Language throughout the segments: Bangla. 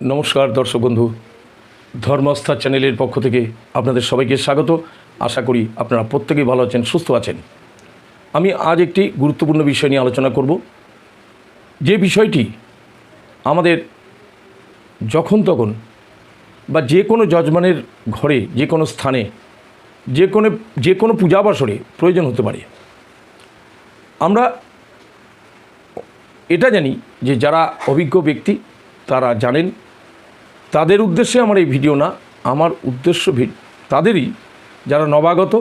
নমস্কার দর্শক বন্ধু। ধর্মস্থা চ্যানেলের পক্ষ থেকে আপনাদের সবাইকে স্বাগত। আশা করি আপনারা প্রত্যেকেই ভালো আছেন, সুস্থ আছেন। আমি আজ একটি গুরুত্বপূর্ণ বিষয় নিয়ে আলোচনা করব। যে বিষয়টি আমাদের যখন তখন বা যে কোনো যজমানের ঘরে, যে কোনো স্থানে, যে কোনো যে কোনো পূজা বাসরে প্রয়োজন হতে পারে। আমরা এটা জানি যে যারা অভিজ্ঞ ব্যক্তি তারা জানেন তাদের উদ্দেশ্যে আমার এই ভিডিও না, আমার উদ্দেশ্য তাদেরই যারা নবাগত,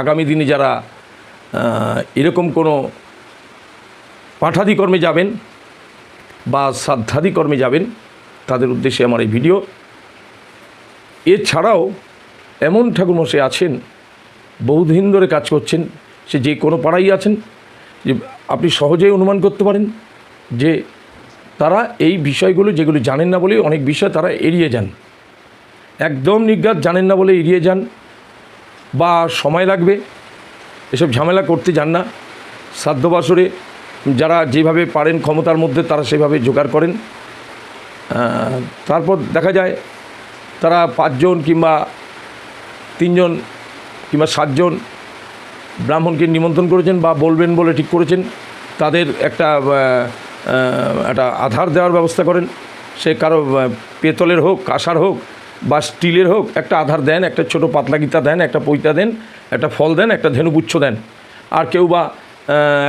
আগামী দিনে যারা এরকম কোনো পাঠাদি কর্মে যাবেন বা শ্রাদ্ধাদি কর্মে যাবেন, তাদের উদ্দেশ্যে আমার এই ভিডিও। এছাড়াও এমন ঠাকুরমশাই আছেন বহুদিন ধরে কাজ করছেন, সে যে কোনো পাড়াই আছেন, যে আপনি সহজেই অনুমান করতে পারেন যে তারা এই বিষয়গুলো যেগুলো জানেন না বলে অনেক বিষয় তারা এড়িয়ে যান। একদম নিজ্ঞাত জানেন না বলে এড়িয়ে যান বা সময় লাগবে, এসব ঝামেলা করতে যান না। শ্রাদ্ধ বাসরে যারা যেভাবে পারেন ক্ষমতার মধ্যে তারা সেভাবে জোগাড় করেন। তারপর দেখা যায় তারা পাঁচজন কিংবা তিনজন কিংবা সাতজন ব্রাহ্মণকে নিমন্ত্রণ করেছেন বা বলবেন বলে ঠিক করেছেন। তাদের একটা একটা আধার দেওয়ার ব্যবস্থা করেন। সে কারও পেতলের হোক, কাঁসার হোক বা স্টিলের হোক, একটা আধার দেন, একটা ছোট পাতলা গীতা দেন, একটা পৈতা দেন, একটা ফল দেন, একটা ধেনুপুচ্ছ দেন। আর কেউ বা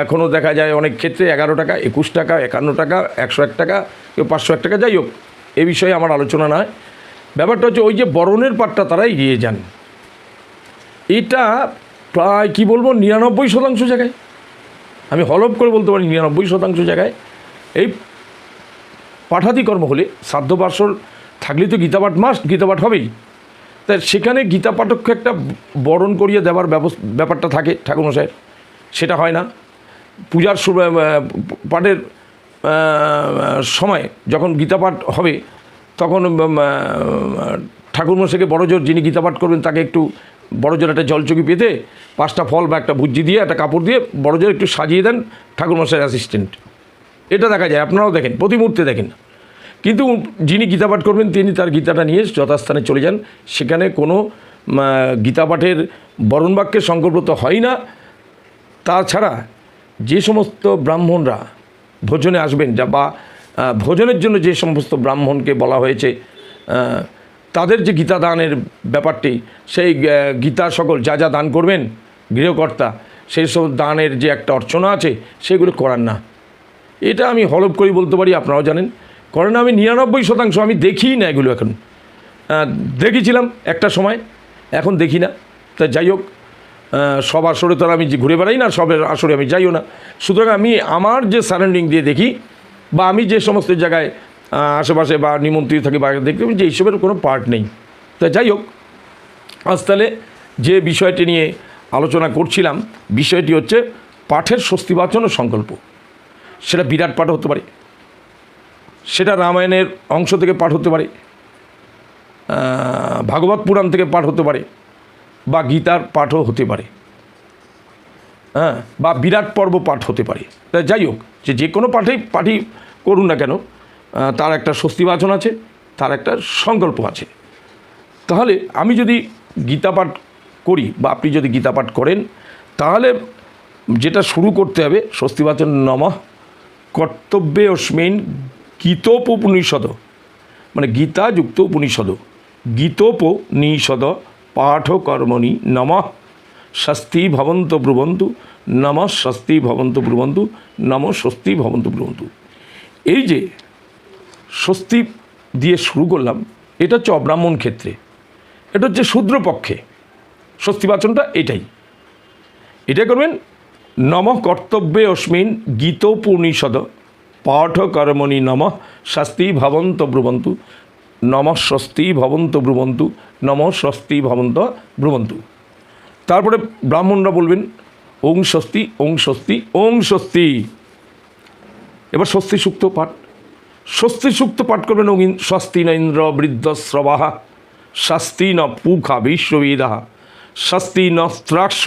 এখনও দেখা যায় অনেক ক্ষেত্রে এগারো টাকা, একুশ টাকা, একান্ন টাকা, একশো এক টাকা, কেউ পাঁচশো এক টাকা, যাই হোক, এ বিষয়ে আমার আলোচনা নয়। ব্যাপারটা হচ্ছে ওই যে বরণের পাটটা তারা এগিয়ে যান। এটা প্রায়, কি বলব, নিরানব্বই শতাংশ জায়গায়। আমি হলপ করে বলতে পারি নিরানব্বই শতাংশ জায়গায়। এই পাঠাদি কর্ম হলে শ্রাদ্ধ বাসর থাকলে তো গীতাপাঠ মাস্ট গীতাপাঠ হবেই। তাই সেখানে গীতা পাঠককে একটা বরণ করিয়ে দেওয়ার ব্যাপারটা থাকে ঠাকুরমশাইয়ের। সেটা হয় না। পূজার পাঠের সময় যখন গীতা পাঠ হবে, তখন ঠাকুরমশাইকে বড়জোর যিনি গীতা পাঠ করবেন তাকে একটু বড়জোর একটা জলচকি পেতে, পাঁচটা ফল বা একটা ভুজি দিয়ে, একটা কাপড় দিয়ে বড়জোর একটু সাজিয়ে দেন ঠাকুরমশাইয়ের অ্যাসিস্ট্যান্ট এটা দেখা যায় আপনারাও দেখেন প্রতি মুহূর্তে দেখেন। কিন্তু যিনি গীতা পাঠ করবেন তিনি তার গীতাটা নিয়ে যথাস্থানে চলে যান। সেখানে কোনো উম, আহ, গীতা পাঠের বরণ বাক্যের সংকল্প হয় না। তাছাড়া যে সমস্ত ব্রাহ্মণরা ভোজনে আসবেন যা বা ভোজনের জন্য যে সমস্ত ব্রাহ্মণকে বলা হয়েছে তাদের যে গীতা দানের ব্যাপারটি সেই গীতা সকল যা যা দান করবেন গৃহকর্তা সেই সব দানের যে একটা অর্চনা আছে সেগুলো করার না। এটা আমি হলপ করি বলতে পারি, আপনারাও জানেন। করেন আমি নিরানব্বই শতাংশ আমি দেখিই না এগুলো এখন। দেখেছিলাম একটা সময়, এখন দেখি না। তা যাই হোক সব আসরে তো আমি ঘুরে বেড়াই না সবের আসরে আমি যাইও না। সুতরাং আমি আমার যে সারাউন্ডিং দিয়ে দেখি, বা আমি যে সমস্ত জায়গায় আশেপাশে বা নিমন্ত্রিত থাকি বা দেখি যে এইসবের কোনো পার্ট নেই। তা যাই হোক, আজ তাহলে যে বিষয়টি নিয়ে আলোচনা করছিলাম, বিষয়টি হচ্ছে পাঠের স্বস্তিবাচন ও সংকল্প। সেটা বিরাট পাঠ হতে পারে। সেটা রামায়ণের অংশ থেকে পাঠ হতে পারে ভাগবত পুরাণ থেকে পাঠ হতে পারে বা গীতার পাঠও হতে পারে হ্যাঁ বা বিরাট পর্ব পাঠ হতে পারে। যাই হোক, যে যে কোনো পাঠেই পাঠই করুন না কেন তার একটা স্বস্তিবাচন আছে, তার একটা সংকল্প আছে। তাহলে আমি যদি গীতা পাঠ করি বা আপনি যদি গীতা পাঠ করেন, তাহলে যেটা শুরু করতে হবে, স্বস্তিবাচন নমঃ কর্তব্যে অস্মিন গীতোপনিষদ। মানে গীতা যুক্ত উপনিষদ। গীতোপনিষদ পাঠ কর্মণি নম। স্বস্তি ভবন্ত ব্রুবন্তু নম। স্বস্তি ভবন্ত ব্রুবন্তু নম। স্বস্তি ভবন্ত ব্রুবন্তু। এই যে স্বস্তি দিয়ে শুরু করলাম, এটা হচ্ছে অব্রাহ্মণ ক্ষেত্রে। এটা হচ্ছে শূদ্র পক্ষে স্বস্তিবাচনটা এটাই। এটা করবেন নম কর্তব্যে অস্মিন গীতোপনিষদ পাঠ কর্মণি নম শাস্তি ভবন্ত ব্রুবন্তু। নম স্বস্তি ভবন্ত ব্রুবন্তু, নম স্বস্তি ভবন্ত ব্রুবন্তু। তারপরে ব্রাহ্মণরা বলবেন, ওং স্বস্তি ওং স্বস্তি ওং স্বস্তি। এবার স্বস্তি সুক্ত পাঠ। স্বস্তি সুক্ত পাঠ করবেন ওং স্বস্তি ন ইন্দ্র বৃদ্ধশ্রবাহা শাস্তি ন পুখা বিশ্ববিদাহা শাস্তি ন স্ত্রাক্ষ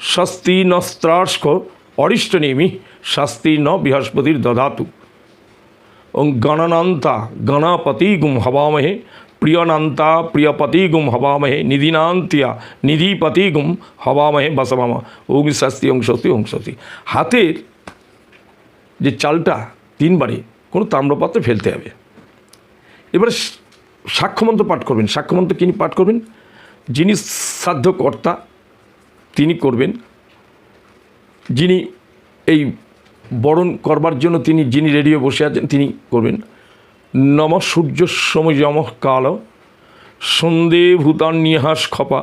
স্বস্তি ন স্ত্রাস্ক অরিষ্টনেমি শাস্তি ন বৃহস্পতির দধাতু। ওং গণনান্তা গণপতি গুম হবামহে, প্রিয়নান্তা প্রিয়পতি গুম হবামহে, নিধিনান্তিয়া নিধিপতি গুম হবামহে বসবামা। ওং শাস্তি, ওং স্বস্তি ওং স্বস্তি হাতের যে চালটা তিনবারে কোনো তাম্রপাত্রে ফেলতে হবে। এবারে সাক্ষ্যমন্ত্র পাঠ করবেন। সাক্ষ্যমন্ত্র কিনি পাঠ করবেন? যিনি সাধ্য কর্তা তিনি করবেন। যিনি এই বরণ করবার জন্য তিনি, যিনি রেডিও বসে আছেন, তিনি করবেন। নম সূর্য সময় যম কাল, সন্ধে ভূতান নিহাস খপা,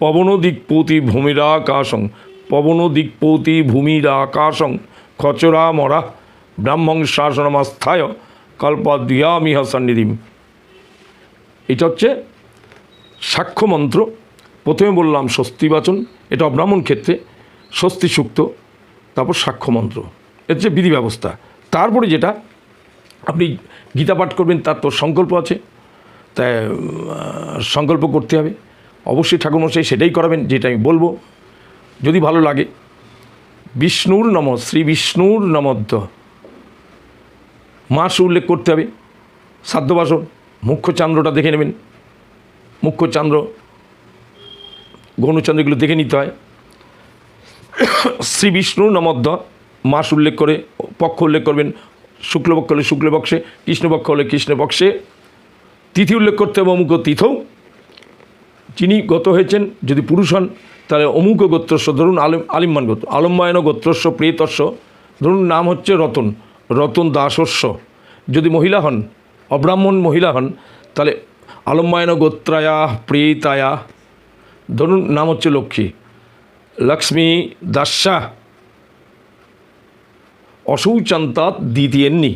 পবন দিকপতি ভূমিরাকাশং পবন দিকপতি ভূমিরাকাশং খচরা মরা ব্রাহ্মং শাসনমাস্থায় কল্পাদ্যামিহ সন্নিধিম। এটা হচ্ছে সাক্ষ্য মন্ত্র প্রথমে বললাম স্বস্তিবাচন এটা অব্রাহ্মণ ক্ষেত্রে, স্বস্তি সুক্ত, তারপর সাক্ষ্যমন্ত্র এর যে বিধি ব্যবস্থা। তারপরে যেটা, আপনি গীতা পাঠ করবেন, তার তো সংকল্প আছে। তাই সংকল্প করতে হবে। অবশ্যই ঠাকুরমশাই সেটাই করাবেন, যেটা আমি বলব। যদি ভালো লাগে, বিষ্ণুর নম, শ্রী বিষ্ণুর নমদ্য মাস উল্লেখ করতে হবে। সাধ্যবাসন, মুখ্য চান্দ্রটা দেখে নেবেন। মুখ্য চান্দ্র গৌণচন্দ্র এগুলো দেখে নিতে হয়। শ্রী বিষ্ণু নমদ্দ, মাস উল্লেখ করে, পক্ষ উল্লেখ করবেন, শুক্লপক্ষ হলে শুক্লপক্ষে, কৃষ্ণপক্ষ হলে কৃষ্ণপক্ষে, তিথি উল্লেখ করতে হবে অমুক তিথৌ। যিনি গত হয়েছেন, যদি পুরুষ হন, তাহলে অমুক গোত্রস্ব, ধরুন আলিম আলিম্মান গোত্র, আলম্বায়ন গোত্রস্ব, প্রিয়তস্ব, ধরুন নাম হচ্ছে রতন রতন দাসস্য যদি মহিলা হন, অব্রাহ্মণ মহিলা হন, তাহলে আলম্বায়ন গোত্রায়া, প্রিয়তায়া ধরুন, নাম হচ্ছে লক্ষ্মী। লক্ষ্মী দাস্যা অসৌচান্তাৎ দ্বিতীয়েন্নি।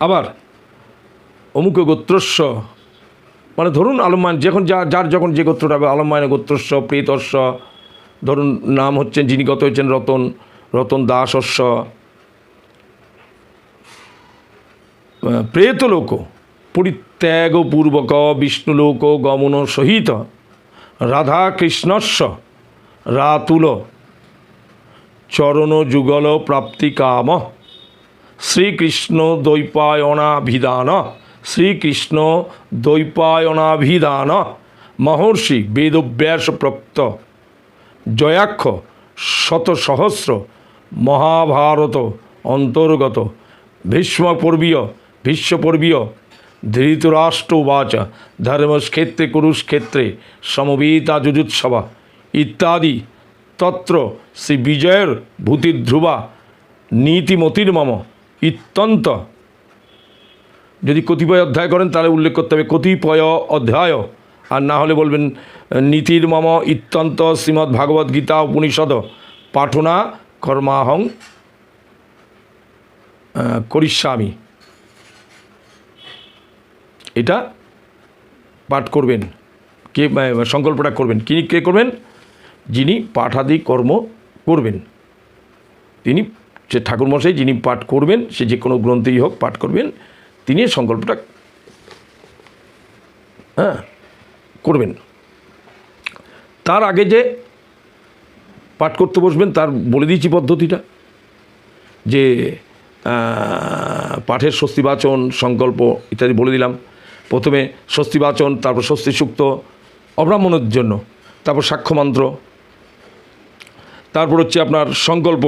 আবার অমুক গোত্রস্ব। মানে ধরুন, আলম্বায়ন, যখন যা, যার যখন যে গোত্রটা হবে, আলম্বায়ন গোত্রস্ব, প্রেতস্ব, ধরুন, নাম হচ্ছেন যিনি গত হচ্ছেন রতন রতন দাসস্য প্রেতলোক, পরিত্যাগপূর্বক, বিষ্ণুলোক, গমন সহিত। রাধাকৃষ্ণস্য রাতুল চরণ যুগল প্রাপ্তি কাম শ্রীকৃষ্ণ দ্বৈপায়নাভিধান শ্রীকৃষ্ণ দ্বৈপায়নাভিধান, মহর্ষি বেদব্যাস প্রাপ্ত জয়াক্ষ শত সহস্র মহাভারত অন্তর্গত, ভীষ্মপর্বীয় ভীষ্মপর্বীয় ধৃতরাষ্ট্রবাচ, ধর্মক্ষেত্রে, কুরুক্ষেত্রে, সমবেতা যুজুৎসভা ইত্যাদি। তত্র শ্রী বিজয়ের ভূতিধ্রুবা, নীতিমতির মম, ইত্যন্ত। যদি কতিপয় অধ্যায় করেন, তাহলে উল্লেখ করতে হবে, কতিপয় অধ্যায়। আর না হলে বলবেন, নীতির মম, ইত্যন্ত শ্রীমদ্ ভাগবত গীতা উপনিষদ, পাঠনা, কর্মাহং করিষ্যামি। এটা পাঠ করবেন। কে সংকল্পটা করবেন। কি কে করবেন? যিনি পাঠাদি কর্ম করবেন। তিনি যে ঠাকুরমশাই যিনি পাঠ করবেন, সে যে কোনো গ্রন্থেই হোক পাঠ করবেন, তিনি সংকল্পটা হ্যাঁ করবেন। তার আগে যে পাঠ করতে বসবেন, তার বলে দিয়েছি পদ্ধতিটা। যে পাঠের স্বস্তিবাচন, সংকল্প ইত্যাদি বলে দিলাম। প্রথমে স্বস্তিবাচন তারপর স্বস্তি সুক্ত, অব্রাহ্মণের জন্য, তারপর সাক্ষ্যমন্ত্র তারপর হচ্ছে আপনার সংকল্প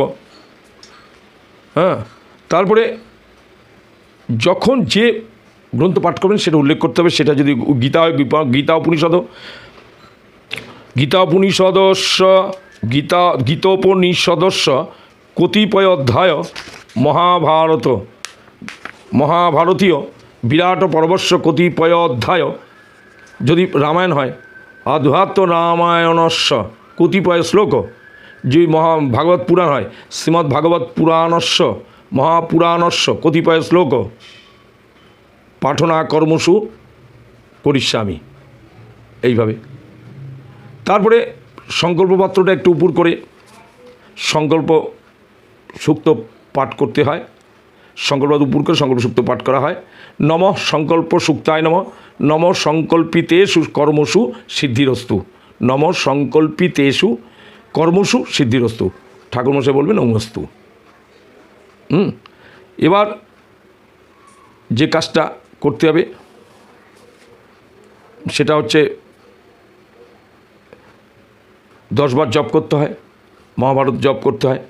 হ্যাঁ তারপরে যখন যে গ্রন্থ পাঠ করবেন সেটা উল্লেখ করতে হবে, সেটা যদি গীতা গীতা উপনিষদ গীতা উপনিষদস্য, গীতা, গীতোপনিষদস্য, কতিপয় অধ্যায় মহাভারত, মহাভারতীয় বিরাট পর্বস্য কতিপয় অধ্যায়। যদি রামায়ণ হয়, আধ্যাত্ম রামায়ণস্য কতিপয় শ্লোক। যদি মহা ভাগবত পুরাণ হয়, শ্রীমদ্ ভাগবত পুরাণস্য মহাপুরাণস্য কতিপয় শ্লোক। পাঠনা কর্মসু করিস্বামী এইভাবে। তারপরে সংকল্পপত্রটা একটু উপর করে সংকল্প সুক্ত পাঠ করতে হয়। সংকল্প উপর করে সংকল্প সুক্ত পাঠ করা হয়। নম সংকল্প সুক্তায় নম। নম সংকল্পিতেষু কর্মসু সিদ্ধিরস্তু। নম সংকল্পিতেষু কর্মসু সিদ্ধিরস্তু। ঠাকুরমশাই বলবেন অমস্তু হুম, এবার যে কাজটা করতে হবে, সেটা হচ্ছে দশবার জপ করতে হয়, মহাভারত জপ করতে হয়।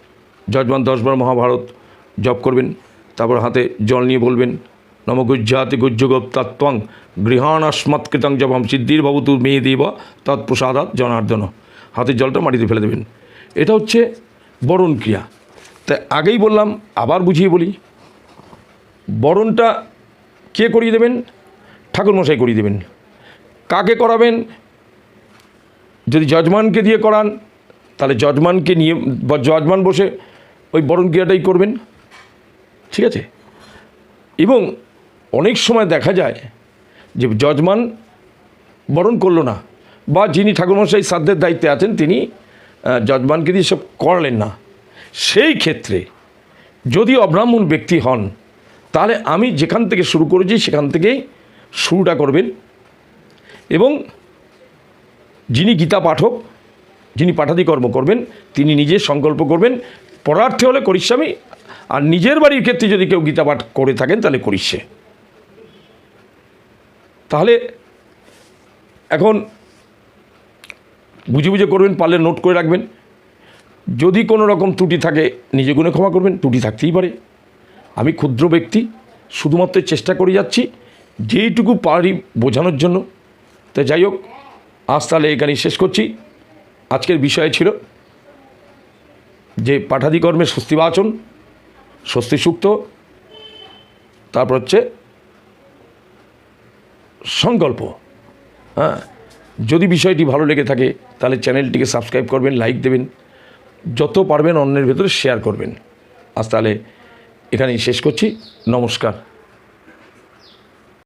যজমান দশবার মহাভারত জপ করবেন। তারপর হাতে জল নিয়ে বলবেন নম গুজ্জাতি গুজ্জগোপ্তাত্বং গৃহাণ কৃতং জপম সিদ্ধির বাবু ভবতু মেয়ে দেব তৎপ্রসাদাত জনার্দন। হাতের জলটা মাটিতে ফেলে দেবেন। এটা হচ্ছে বরণ ক্রিয়া। তাই আগেই বললাম, আবার বুঝিয়ে বলি। বরণটা কে করিয়ে দেবেন? ঠাকুরমশাই করিয়ে দেবেন। কাকে করাবেন? যদি যজমানকে দিয়ে করান, তাহলে যজমানকে নিয়ে বা যজমান বসে ওই বরণ ক্রিয়াটাই করবেন। ঠিক আছে? এবং অনেক সময় দেখা যায় যে যজমান বরণ করল না বা যিনি ঠাকুরমশাই শ্রাদ্ধের দায়িত্বে আছেন তিনি যজমানকে দিয়ে সব করলেন না। সেই ক্ষেত্রে যদি অব্রাহ্মণ ব্যক্তি হন, তাহলে আমি যেখান থেকে শুরু করেছি সেখান থেকেই শুরুটা করবেন। এবং যিনি গীতা পাঠক, যিনি পাঠাদি কর্ম করবেন, তিনি নিজে সংকল্প করবেন, পরার্থে হলে করিস্বামী আর নিজের বাড়ির ক্ষেত্রে যদি কেউ গীতা পাঠ করে থাকেন, তাহলে করিষ্যে তাহলে এখন বুঝে বুঝে করবেন, পারলে নোট করে রাখবেন। যদি কোনো রকম ত্রুটি থাকে, নিজে গুণে ক্ষমা করবেন, ত্রুটি থাকতেই পারে। আমি ক্ষুদ্র ব্যক্তি, শুধুমাত্র চেষ্টা করে যাচ্ছি, যেইটুকু পারি বোঝানোর জন্য। তো যাই হোক, আজ তাহলে এখানেই শেষ করছি। আজকের বিষয় ছিল যে পাঠাদি কর্মে স্বস্তিবাচন স্বস্তি সুক্ত তারপর হচ্ছে সংকল্প। হ্যাঁ যদি বিষয়টি ভালো লেগে থাকে, তাহলে চ্যানেলটিকে সাবস্ক্রাইব করবেন, লাইক দেবেন। যত পারবেন অন্যের ভেতরে শেয়ার করবেন। আজ তাহলে এখানেই শেষ করছি। নমস্কার।